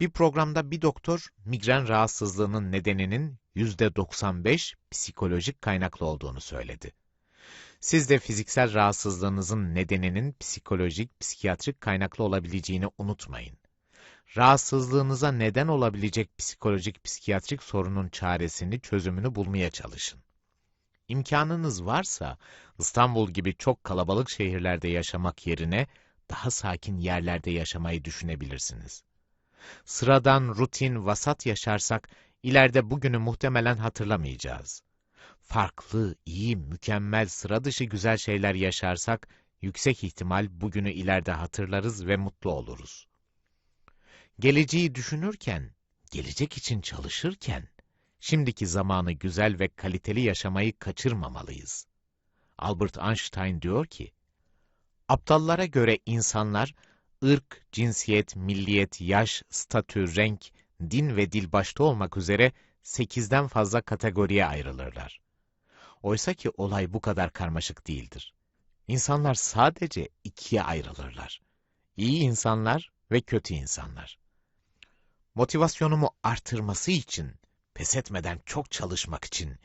Bir programda bir doktor migren rahatsızlığının nedeninin %95 psikolojik kaynaklı olduğunu söyledi. Siz de fiziksel rahatsızlığınızın nedeninin psikolojik, psikiyatrik kaynaklı olabileceğini unutmayın. Rahatsızlığınıza neden olabilecek psikolojik, psikiyatrik sorunun çaresini, çözümünü bulmaya çalışın. İmkanınız varsa İstanbul gibi çok kalabalık şehirlerde yaşamak yerine daha sakin yerlerde yaşamayı düşünebilirsiniz. Sıradan, rutin, vasat yaşarsak ileride bugünü muhtemelen hatırlamayacağız. Farklı, iyi, mükemmel, sıra dışı güzel şeyler yaşarsak yüksek ihtimal bugünü ileride hatırlarız ve mutlu oluruz. Geleceği düşünürken, gelecek için çalışırken, şimdiki zamanı güzel ve kaliteli yaşamayı kaçırmamalıyız. Albert Einstein diyor ki, Aptallara göre insanlar, ırk, cinsiyet, milliyet, yaş, statü, renk, din ve dil başta olmak üzere sekizden fazla kategoriye ayrılırlar. Oysa ki olay bu kadar karmaşık değildir. İnsanlar sadece ikiye ayrılırlar. İyi insanlar ve kötü insanlar. Motivasyonumu artırması için, pes etmeden çok çalışmak için,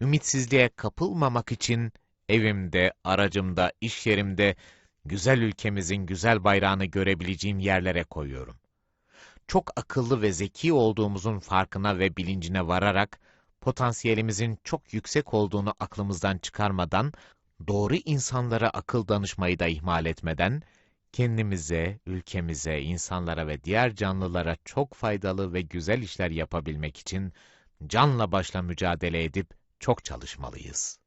ümitsizliğe kapılmamak için evimde, aracımda, iş yerimde, güzel ülkemizin güzel bayrağını görebileceğim yerlere koyuyorum. Çok akıllı ve zeki olduğumuzun farkına ve bilincine vararak, potansiyelimizin çok yüksek olduğunu aklımızdan çıkarmadan, doğru insanlara akıl danışmayı da ihmal etmeden, kendimize, ülkemize, insanlara ve diğer canlılara çok faydalı ve güzel işler yapabilmek için canla başla mücadele edip çok çalışmalıyız.